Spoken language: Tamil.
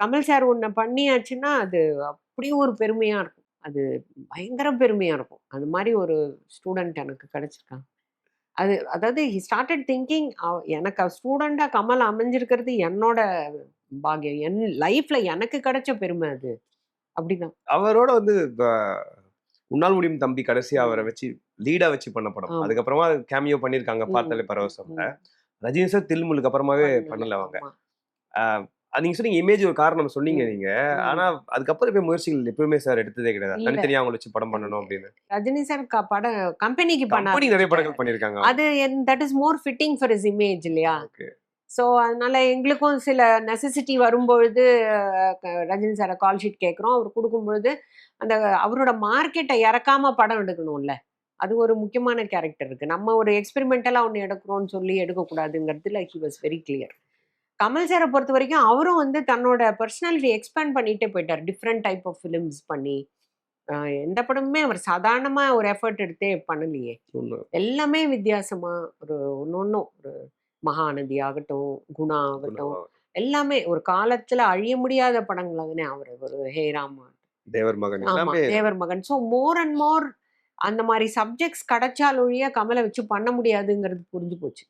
கமல் சார் ஒண்ணு பண்ணியாச்சுன்னா அது அப்படியே ஒரு பெருமையா இருக்கும். அது பயங்கர பெருமையா இருக்கும். அந்த மாதிரி ஒரு ஸ்டூடெண்ட் எனக்கு கிடைச்சிருக்காங்க அது அதாவது ஹி ஸ்டார்டட் திங்கிங் எனக்கு ஸ்டூடெண்டா கமல் அமைஞ்சிருக்கிறது என்னோட பாக்கியம். என் லைஃப்ல எனக்கு கிடைச்ச பெருமை அது. அப்படிதான். அவரோட வந்து இப்ப உன்னால் முடியும் தம்பி கடைசியா அவரை வச்சு லீடா வச்சு பண்ண படம். அதுக்கப்புறமா கேமியோ பண்ணிருக்காங்க ம், பார்த்தாலே பரவசம்ல. ரஜினி சார் தில்முலுக்கு அப்புறமாவே பண்ணல. அவங்க. அது நீங்க சொன்னீங்க இமேஜ் ஒரு காரணம் சொன்னீங்க. நீங்க. ஆனா அதுக்கப்புறம் எப்பயும் முயற்சிகள் எப்பவுமே சார் எடுத்ததே கிடையாது. தனித்தனியா அவங்கள வச்சு படம் பண்ணணும் அப்படின்னு. ரஜினி சார் படம் கம்பெனிக்கு பண்ண நிறைய படங்கள் பண்ணிருக்காங்க அது that is more fitting for is image இல்லையா. ஸோ அதனால எங்களுக்கும் சில நெசசிட்டி வரும்பொழுது ரஜினி சாரை கால் ஷீட் கேட்குறோம். அவர் கொடுக்கும்பொழுது அந்த அவரோட மார்க்கெட்டை இறக்காம படம் எடுக்கணும்ல. அது ஒரு முக்கியமான கேரக்டர் இருக்கு. நம்ம ஒரு எக்ஸ்பெரிமெண்டலாக ஒன்று எடுக்கிறோம்னு சொல்லி எடுக்கக்கூடாதுங்கிறதுல he was very clear Kamal சாரை பொறுத்த வரைக்கும் அவரும் வந்து தன்னோட பர்சனாலிட்டி எக்ஸ்பேண்ட் பண்ணிட்டே போயிட்டார். டிஃப்ரெண்ட் டைப் ஆஃப் ஃபிலிம்ஸ் பண்ணி. எந்த படமுமே அவர் சாதாரணமாக ஒரு எஃபர்ட் எடுத்தே பண்ணலையே. எல்லாமே வித்தியாசமா ஒரு ஒன்னொன்னும் ஒரு மகாநதி ஆகட்டும் குணா ஆகட்டும் எல்லாமே ஒரு காலத்துல அழிய முடியாத படங்கள் தானே அவர். ஒரு ஹேராம் தேவர் மகன் ஆமா தேவர் மகன். ஸோ மோர் அண்ட் மோர் அந்த மாதிரி சப்ஜெக்ட்ஸ் கிடைச்சால் ஒழிய கமலை வச்சு பண்ண முடியாதுங்கிறது புரிஞ்சு போச்சு.